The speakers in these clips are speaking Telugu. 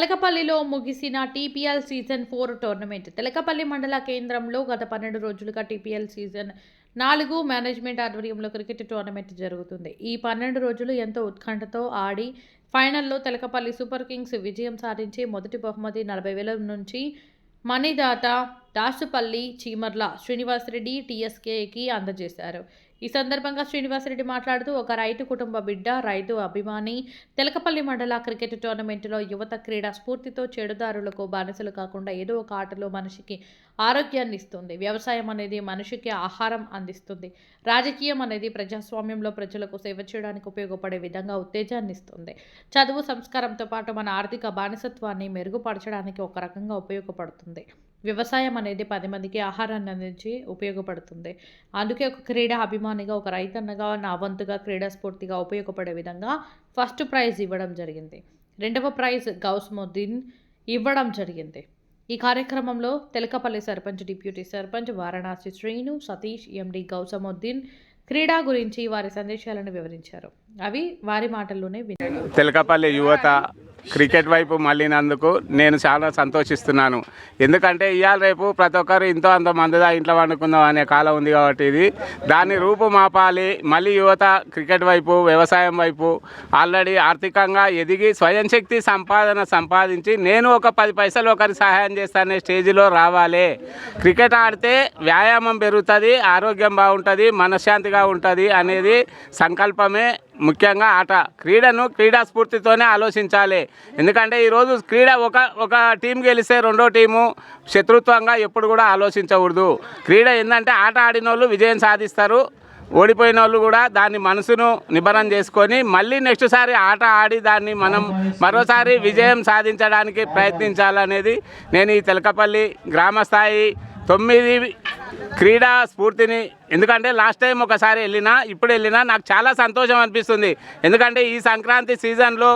తెలకపల్లిలో ముగిసిన TPL season four tournament. Telakapalli మండల కేంద్రంలో గత పన్నెండు రోజులుగా టీపీఎల్ సీజన్ నాలుగు మేనేజ్మెంట్ ఆధ్వర్యంలో క్రికెట్ టోర్నమెంట్ జరుగుతుంది. ఈ పన్నెండు రోజులు ఎంతో ఉత్కంఠతో ఆడి ఫైనల్లో తెలకపల్లి సూపర్ కింగ్స్ విజయం సాధించి మొదటి బహుమతి నలభై వేల నుంచి మణిదాత దాసుపల్లి చీమర్ల శ్రీనివాసరెడ్డి టీఎస్కేకి అందజేశారు. ఈ సందర్భంగా శ్రీనివాసరెడ్డి మాట్లాడుతూ ఒక రైతు కుటుంబ బిడ్డ రైతు అభిమాని తెలకపల్లి మండల క్రికెట్ టోర్నమెంట్లో యువత క్రీడా స్ఫూర్తితో చెడుదారులకు బానిసలు కాకుండా ఏదో ఒక ఆటలో మనిషికి ఆరోగ్యాన్ని ఇస్తుంది. వ్యవసాయం అనేది మనిషికి ఆహారం అందిస్తుంది. రాజకీయం అనేది ప్రజాస్వామ్యంలో ప్రజలకు సేవ చేయడానికి ఉపయోగపడే విధంగా ఉత్తేజాన్ని ఇస్తుంది. చదువు సంస్కారంతో పాటు మన ఆర్థిక బానిసత్వాన్ని మెరుగుపరచడానికి ఒక రకంగా ఉపయోగపడుతుంది. వ్యవసాయం అనేది పది మందికి ఆహారాన్ని అందించి ఉపయోగపడుతుంది. అందుకే ఒక క్రీడా అభిమానిగా ఒక రైతన్నగా నా వంతుగా క్రీడా స్ఫూర్తిగా ఉపయోగపడే విధంగా ఫస్ట్ ప్రైజ్ ఇవ్వడం జరిగింది. రెండవ ప్రైజ్ గౌస్ముద్దీన్ ఇవ్వడం జరిగింది. ఈ కార్యక్రమంలో తెలకపల్లి సర్పంచ్ డిప్యూటీ సర్పంచ్ వారణాసి శ్రీను సతీష్ ఎండి గౌసముద్దీన్ క్రీడా గురించి వారి సందేశాలను వివరించారు. అవి వారి మాటల్లోనే తెలకపల్లి యువత క్రికెట్ వైపు మళ్ళినందుకు నేను చాలా సంతోషిస్తున్నాను. ఎందుకంటే ఇవాళ రేపు ప్రతి ఒక్కరు ఇంతో అంత మందిదా ఇంట్లో వండుకుందాం అనే కాలం ఉంది కాబట్టి ఇది. దాన్ని రూపుమాపాలి మళ్ళీ యువత క్రికెట్ వైపు వ్యవసాయం వైపు ఆల్రెడీ ఆర్థికంగా ఎదిగి స్వయం శక్తి సంపాదన సంపాదించి నేను ఒక పది పైసలు ఒకరి సహాయం చేస్తానే స్టేజ్లో రావాలి. క్రికెట్ ఆడితే వ్యాయామం పెరుగుతుంది ఆరోగ్యం బాగుంటుంది మనశ్శాంతిగా ఉంటుంది అనేది సంకల్పమే ముఖ్యంగా ఆట క్రీడను క్రీడా స్ఫూర్తితోనే ఆలోచించాలి. ఎందుకంటే ఈరోజు క్రీడ ఒక ఒక టీం గెలిస్తే రెండో టీము శత్రుత్వంగా ఎప్పుడు కూడా ఆలోచించకూడదు. క్రీడ ఏంటంటే ఆట ఆడిన వాళ్ళు విజయం సాధిస్తారు ఓడిపోయిన వాళ్ళు కూడా దాన్ని మనసును నిబరం చేసుకొని మళ్ళీ నెక్స్ట్ సారి ఆట ఆడి దాన్ని మనం మరోసారి విజయం సాధించడానికి ప్రయత్నించాలనేది నేను ఈ తెలకపల్లి గ్రామ స్థాయి తొమ్మిది క్రీడా స్ఫూర్తిని ఎందుకంటే లాస్ట్ టైం ఒకసారి వెళ్ళినా ఇప్పుడు వెళ్ళినా నాకు చాలా సంతోషం అనిపిస్తుంది. ఎందుకంటే ఈ సంక్రాంతి సీజన్లో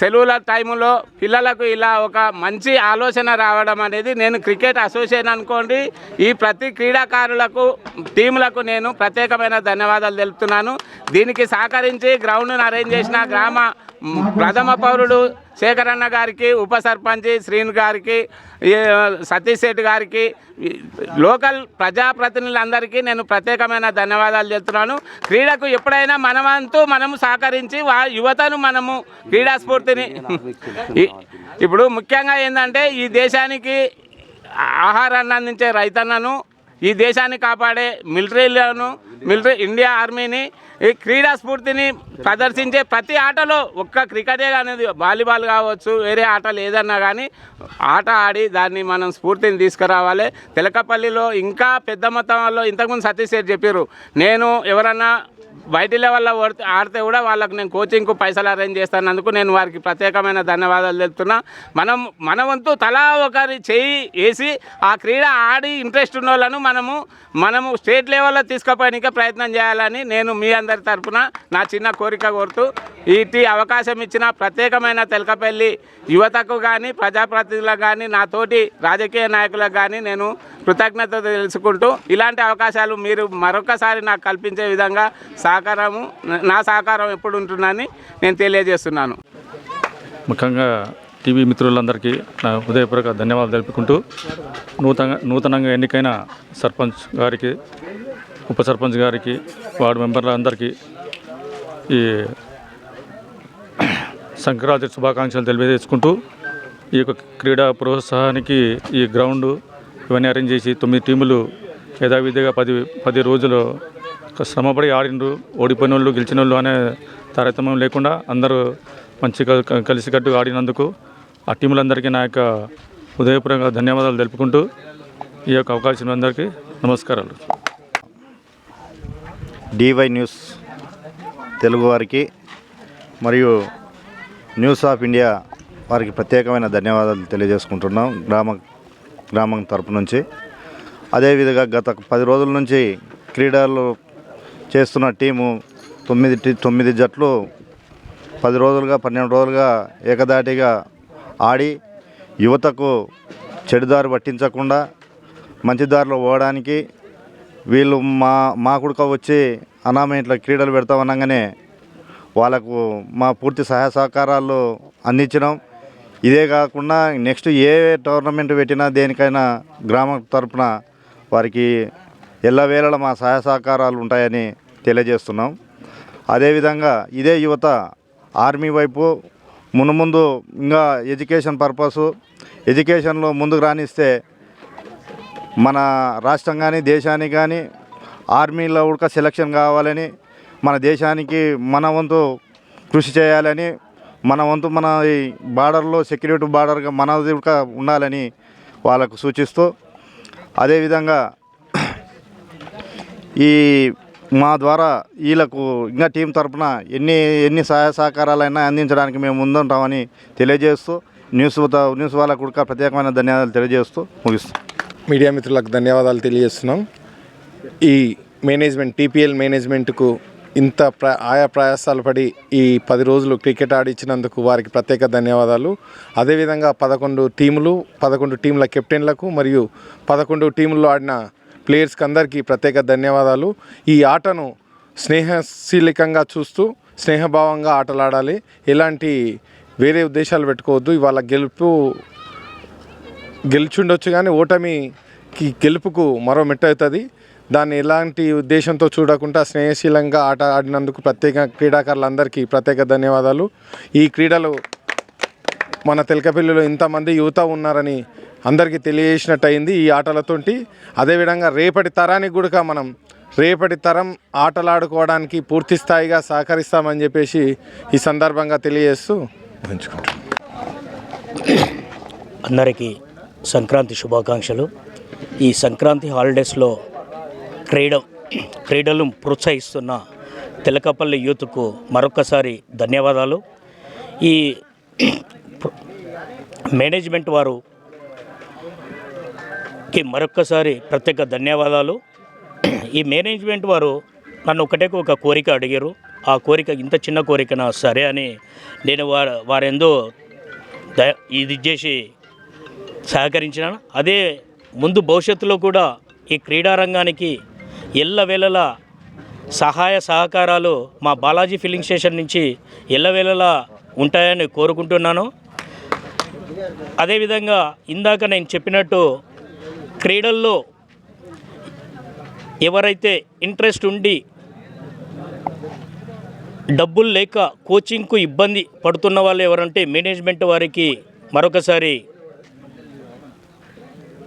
సెలవుల టైంలో పిల్లలకు ఇలా ఒక మంచి ఆలోచన రావడం అనేది నేను క్రికెట్ అసోసియేషన్ అనుకోండి ఈ ప్రతి క్రీడాకారులకు టీములకు నేను ప్రత్యేకమైన ధన్యవాదాలు తెలుపుతున్నాను. దీనికి సహకరించి గ్రౌండ్ను అరేంజ్ చేసిన గ్రామ ప్రథమ పౌరుడు శేఖరన్న గారికి ఉప సర్పంచ్ శ్రీను గారికి సతీష్ శెట్టి గారికి లోకల్ ప్రజాప్రతినిధులందరికీ నేను ప్రత్యేకమైన ధన్యవాదాలు చెప్తున్నాను. క్రీడకు ఎప్పుడైనా మనమంతూ మనము సహకరించి వా యువతను మనము క్రీడా స్ఫూర్తిని ఇప్పుడు ముఖ్యంగా ఏంటంటే ఈ దేశానికి ఆహారాన్ని అందించే రైతన్నను ఈ దేశాన్ని కాపాడే మిలిటరీలను మిలిటరీ ఇండియా ఆర్మీని ఈ క్రీడా స్ఫూర్తిని ప్రదర్శించే ప్రతి ఆటలో ఒక్క క్రికెటే అనేది వాలీబాల్ కావచ్చు వేరే ఆటలు ఏదన్నా కానీ ఆట ఆడి దాన్ని మనం స్ఫూర్తిని తీసుకురావాలి. తెలకపల్లిలో ఇంకా పెద్ద మొత్తంలో ఇంతకుముందు సతీష్ రెడ్డి చెప్పారు నేను ఎవరన్నా బయటి లెవెల్లో ఆడితే కూడా వాళ్ళకు నేను కోచింగ్కు పైసలు అరేంజ్ చేస్తానందుకు నేను వారికి ప్రత్యేకమైన ధన్యవాదాలు తెలుపుతున్నా. మనం మన వంతు తలా ఒకరి చేయి వేసి ఆ క్రీడ ఆడి ఇంట్రెస్ట్ ఉన్న వాళ్ళను మనము మనము స్టేట్ లెవెల్లో తీసుకుపోయడానికి ప్రయత్నం చేయాలని నేను మీ అందరి తరఫున నా చిన్న కోరిక కోరుతూ ఇటు అవకాశం ఇచ్చిన ప్రత్యేకమైన తెలకపల్లి యువతకు కానీ ప్రజాప్రతినిధులకు కానీ నాతోటి రాజకీయ నాయకులకు కానీ నేను కృతజ్ఞత తెలుసుకుంటూ ఇలాంటి అవకాశాలు మీరు మరొకసారి నాకు కల్పించే విధంగా సహకారము నా సహకారం ఎప్పుడు ఉంటుందని నేను తెలియజేస్తున్నాను. ముఖ్యంగా టీవీ మిత్రులందరికీ నా హృదయపూర్వక ధన్యవాదాలు తెలుపుకుంటూ నూతన నూతనంగా ఎన్నికైన సర్పంచ్ గారికి ఉప సర్పంచ్ గారికి వార్డు మెంబర్లందరికీ ఈ సంక్రాంతి శుభాకాంక్షలు తెలియజేసుకుంటూ ఈ యొక్క క్రీడా ప్రోత్సాహానికి ఈ గ్రౌండ్ ఇవన్నీ అరేంజ్ చేసి తొమ్మిది టీములు యథావిధిగా పది పది రోజులు శ్రమపడి ఆడినరు ఓడిపోయిన వాళ్ళు గెలిచిన వాళ్ళు అనే తారతమ్యం లేకుండా అందరూ మంచిగా కలిసికట్టు కలిసికట్టుగా ఆడినందుకు ఆ టీములందరికీ నా యొక్క హృదయపూర్వక ధన్యవాదాలు తెలుపుకుంటూ ఈ యొక్క అవకాశం అందరికీ నమస్కారాలు. డివై న్యూస్ తెలుగు వారికి మరియు న్యూస్ ఆఫ్ ఇండియా వారికి ప్రత్యేకమైన ధన్యవాదాలు తెలియజేసుకుంటున్నాం గ్రామ గ్రామం తరపు నుంచి. అదేవిధంగా గత పది రోజుల నుంచి క్రీడలు చేస్తున్న టీము తొమ్మిది టీ- తొమ్మిది జట్లు పది రోజులుగా పన్నెండు రోజులుగా ఏకదాటిగా ఆడి యువతకు చెడుదారి పట్టించకుండా మంచి దారిలో పోవడానికి వీళ్ళు మా మా కుడుక వచ్చి అనామ ఇట్లా క్రీడలు పెడతామనగానే వాళ్ళకు మా పూర్తి సహాయ సహకారాలు అందించినాం. ఇదే కాకుండా నెక్స్ట్ ఏ టోర్నమెంట్ పెట్టినా దేనికైనా గ్రామం తరపున వారికి ఎల్లవేళ మా సహాయ సహకారాలు ఉంటాయని తెలియజేస్తున్నాం. అదేవిధంగా ఇదే యువత ఆర్మీ వైపు మునుముందు ఇంకా ఎడ్యుకేషన్ పర్పస్ ఎడ్యుకేషన్లో ముందుకు రాణిస్తే మన రాష్ట్రం కానీ దేశానికి కానీ ఆర్మీలో కూడా సెలక్షన్ కావాలని మన దేశానికి మన వంతు కృషి చేయాలని మన వంతు మన ఈ బార్డర్లో సెక్యూరిటీ బార్డర్గా మనది ఉండాలని వాళ్ళకు సూచిస్తూ అదేవిధంగా ఈ మా ద్వారా వీళ్ళకు ఇంకా టీం తరపున ఎన్ని ఎన్ని సహాయ సహకారాలైనా అందించడానికి మేము ముందుంటామని తెలియజేస్తూ న్యూస్ న్యూస్ వాళ్ళకు కూడా ప్రత్యేకమైన ధన్యవాదాలు తెలియజేస్తూ ముగిస్తాం మీడియా మిత్రులకు ధన్యవాదాలు తెలియజేస్తున్నాం. ఈ మేనేజ్మెంట్ టీపీఎల్ మేనేజ్మెంట్కు ఇంత ప్ర ఆయా ప్రయాసాలు పడి ఈ పది రోజులు క్రికెట్ ఆడిచ్చినందుకు వారికి ప్రత్యేక ధన్యవాదాలు. అదేవిధంగా పదకొండు టీములు పదకొండు టీంల కెప్టెన్లకు మరియు పదకొండు టీముల్లో ఆడిన ప్లేయర్స్కి అందరికీ ప్రత్యేక ధన్యవాదాలు. ఈ ఆటను స్నేహశీలికంగా చూస్తూ స్నేహభావంగా ఆటలాడాలి. ఎలాంటి వేరే ఉద్దేశాలు పెట్టుకోవద్దు. ఇవాళ గెలుపు గెలిచుండొచ్చు కానీ ఓటమికి గెలుపుకు మరో మెట్టు అవుతుంది. దాన్ని ఎలాంటి ఉద్దేశంతో చూడకుండా స్నేహశీలంగా ఆట ఆడినందుకు ప్రత్యేక క్రీడాకారులందరికీ ప్రత్యేక ధన్యవాదాలు. ఈ క్రీడలు మన తెలకపల్లిలో ఇంతమంది యువత ఉన్నారని అందరికీ తెలియజేసినట్టు అయింది ఈ ఆటలతోటి. అదేవిధంగా రేపటి తరానికి కూడా మనం రేపటి తరం ఆటలాడుకోవడానికి పూర్తి స్థాయిగా సహకరిస్తామని చెప్పేసి ఈ సందర్భంగా తెలియజేస్తూ ఉంచుకుంటాం అందరికీ సంక్రాంతి శుభాకాంక్షలు. ఈ సంక్రాంతి హాలిడేస్లో క్రీడ క్రీడలు ప్రోత్సహిస్తున్న తెలకపల్లి యూత్కు మరొకసారి ధన్యవాదాలు. ఈ మేనేజ్మెంట్ వారు కి మరొక్కసారి ప్రత్యేక ధన్యవాదాలు. ఈ మేనేజ్మెంట్ వారు నన్ను ఒకటే ఒక కోరిక అడిగారు. ఆ కోరిక ఇంత చిన్న కోరికనా సరే అని నేను వారు వారెందో ఇది చేసి సహకరించినాను. అదే ముందు భవిష్యత్తులో కూడా ఈ క్రీడారంగానికి ఎల్లవేళలా సహాయ సహకారాలు మా బాలాజీ ఫిల్లింగ్ స్టేషన్ నుంచి ఎల్లవేళలా ఉంటాయని కోరుకుంటున్నాను. అదేవిధంగా ఇందాక నేను చెప్పినట్టు క్రీడల్లో ఎవరైతే ఇంట్రెస్ట్ ఉండి డబ్బులు లేక కోచింగ్కు ఇబ్బంది పడుతున్న వాళ్ళు ఎవరంటే మేనేజ్మెంట్ వారికి మరొకసారి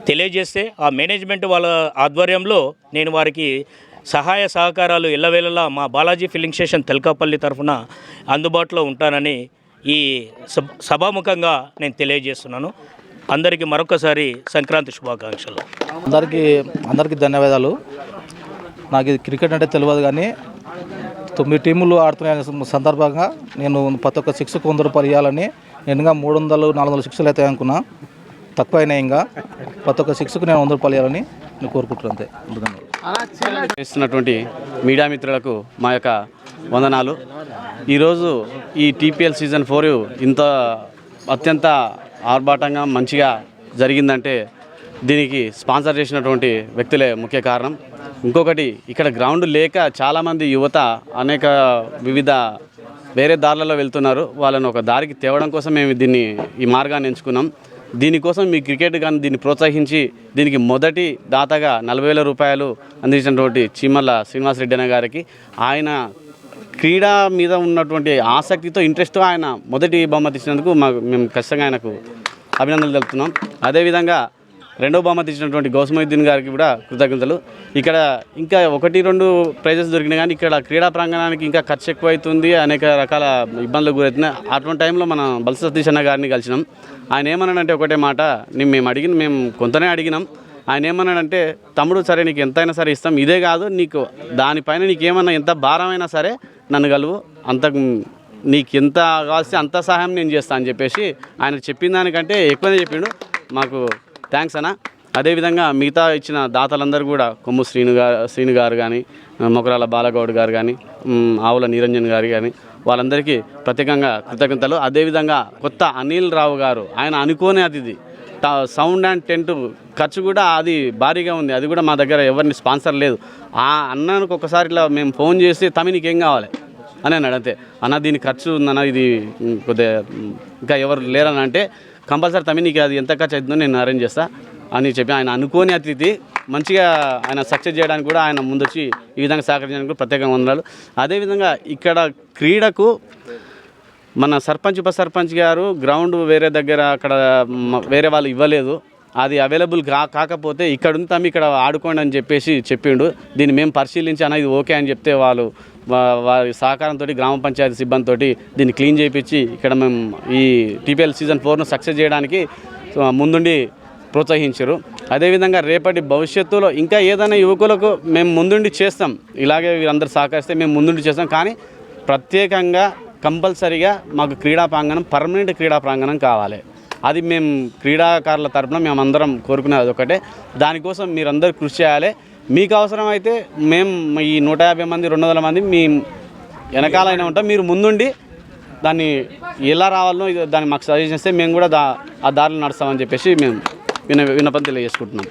తెలియజేస్తే ఆ మేనేజ్మెంట్ వాళ్ళ ఆధ్వర్యంలో నేను వారికి సహాయ సహకారాలు ఎల్లవేళలా మా బాలాజీ ఫిల్లింగ్ స్టేషన్ తెల్కాపల్లి తరఫున అందుబాటులో ఉంటానని ఈ సభాముఖంగా నేను తెలియజేస్తున్నాను. అందరికీ మరొకసారి సంక్రాంతి శుభాకాంక్షలు. అందరికీ అందరికీ ధన్యవాదాలు. నాకు ఇది క్రికెట్ అంటే తెలియదు కానీ తొమ్మిది టీములు ఆడుతున్న సందర్భంగా నేను ప్రతి ఒక్క శిక్షకు వంద రూపాయలు ఇవ్వాలని నిన్నగా మూడు వందలు నాలుగు వందల సిక్స్లు అవుతాయి అనుకున్నా. తక్కువ ఇంకా ప్రతి ఒక్క సిక్స్కి నేను వంద రూపాయలు ఇవ్వాలని నేను కోరుకుంటున్నాను అంతే. చేస్తున్నటువంటి మీడియా మిత్రులకు మా యొక్క వందనాలు. ఈరోజు ఈ టీపీఎల్ సీజన్ ఫోర్ ఇంత అత్యంత ఆర్భాటంగా మంచిగా జరిగిందంటే దీనికి స్పాన్సర్ చేసినటువంటి వ్యక్తులే ముఖ్య కారణం. ఇంకొకటి ఇక్కడ గ్రౌండ్ లేక చాలామంది యువత అనేక వివిధ వేరే దారులలో వెళ్తున్నారు. వాళ్ళని ఒక దారికి తేవడం కోసం మేము దీన్ని ఈ మార్గాన్ని ఎంచుకున్నాం. దీనికోసం మీ క్రికెట్ కానీ దీన్ని ప్రోత్సహించి దీనికి మొదటి దాతగా నలభై వేల రూపాయలు అందించినటువంటి చీమల్ల శ్రీనివాసరెడ్డి అన్న గారికి ఆయన క్రీడా మీద ఉన్నటువంటి ఆసక్తితో ఇంట్రెస్ట్తో ఆయన మొదటి బహుమతి ఇచ్చినందుకు మాకు మేము ఖచ్చితంగా ఆయనకు అభినందనలు తెలుపుతున్నాం. అదేవిధంగా రెండో బహుమతి ఇచ్చినటువంటి గౌసమయుద్దీన్ గారికి కూడా కృతజ్ఞతలు. ఇక్కడ ఇంకా ఒకటి రెండు ప్రైజెస్ దొరికినాయి కానీ ఇక్కడ క్రీడా ప్రాంగణానికి ఇంకా ఖర్చు ఎక్కువ అవుతుంది అనేక రకాల ఇబ్బందులు గురవుతున్నాయి అటువంటి టైంలో మనం బల్స సతీష్ అన్న గారిని కలిసినాం. ఆయన ఏమన్నాడంటే ఒకటే మాట నేను మేము అడిగిన మేము కొంతనే అడిగినాం. ఆయన ఏమన్నాడంటే తమ్ముడు సరే నీకు ఎంతైనా సరే ఇస్తాం. ఇదే కాదు నీకు దానిపైన నీకు ఏమన్నా ఎంత భారమైనా సరే నన్ను కలువు. అంతకు నీకు ఎంత కావాల్సి అంత సహాయం నేను చేస్తాను అని చెప్పేసి ఆయన చెప్పిన దానికంటే ఎక్కువనే చెప్పిండు. మాకు థ్యాంక్స్ అన్న. అదేవిధంగా మిగతా ఇచ్చిన దాతలందరూ కూడా కొమ్ము శ్రీను గారు శ్రీను గారు కానీ మొకరాల బాలగౌడ్ గారు కానీ ఆవుల నిరంజన్ గారు కానీ వాళ్ళందరికీ ప్రత్యేకంగా కృతజ్ఞతలు. అదేవిధంగా కొత్త అనిల్ రావు గారు ఆయన అనుకోని అతిథి సౌండ్ అండ్ టెంట్ ఖర్చు కూడా అది భారీగా ఉంది. అది కూడా మా దగ్గర ఎవరిని స్పాన్సర్ లేదు. ఆ అన్నకు ఒకసారి ఇట్లా మేము ఫోన్ చేసి తమినికి ఏం కావాలి? అని అన్నాడు అంతే. అన్న దీని ఖర్చు ఉందన్న ఇది కొద్దిగా ఇంకా ఎవరు లేరని అంటే కంపల్సరీ తమ్మి నీకు అది ఎంత ఖర్చు అవుతుందో నేను అరేంజ్ చేస్తా. అని చెప్పి ఆయన అనుకోని అతిథి మంచిగా ఆయన సక్సెస్ చేయడానికి కూడా ఆయన ముందొచ్చి ఈ విధంగా సహకరించడానికి కూడా ప్రత్యేకంగా వందనాలు. అదేవిధంగా ఇక్కడ క్రీడకు మన సర్పంచ్ ఉప సర్పంచ్ గారు గ్రౌండ్ వేరే దగ్గర అక్కడ వేరే వాళ్ళు ఇవ్వలేదు. అది అవైలబుల్ కా కాకపోతే ఇక్కడ ఉంది తమ్మి ఇక్కడ ఆడుకోండి అని చెప్పేసి చెప్పిండు. దీన్ని మేము పరిశీలించి అన్న ఇది ఓకే అని చెప్తే వాళ్ళు వారి సహకారంతో గ్రామ పంచాయతీ సిబ్బందితో దీన్ని క్లీన్ చేయించి ఇక్కడ మేము ఈ టీపీఎల్ సీజన్ ఫోర్ను సక్సెస్ చేయడానికి ముందుండి ప్రోత్సహించారు. అదేవిధంగా రేపటి భవిష్యత్తులో ఇంకా ఏదైనా యువకులకు మేము ముందుండి చేస్తాం. ఇలాగే వీరందరూ సహకరిస్తే మేము ముందుండి చేస్తాం. కానీ ప్రత్యేకంగా కంపల్సరీగా మాకు క్రీడా ప్రాంగణం పర్మనెంట్ క్రీడా ప్రాంగణం కావాలి. అది మేము క్రీడాకారుల తరపున మేమందరం కోరుకునేది అదొకటే దానికోసం మీరందరూ కృషి చేయాలి. మీకు అవసరమైతే మేము ఈ నూట యాభై మంది రెండు వందల మంది మీ వెనకాలైనా ఉంటాం. మీరు ముందుండి దాన్ని ఎలా రావాలో దాన్ని మాకు సజెషన్ చేస్తే మేము కూడా దా ఆ దారిలో నడుస్తామని చెప్పేసి మేము విన విన్నపం తెలియజేసుకుంటున్నాం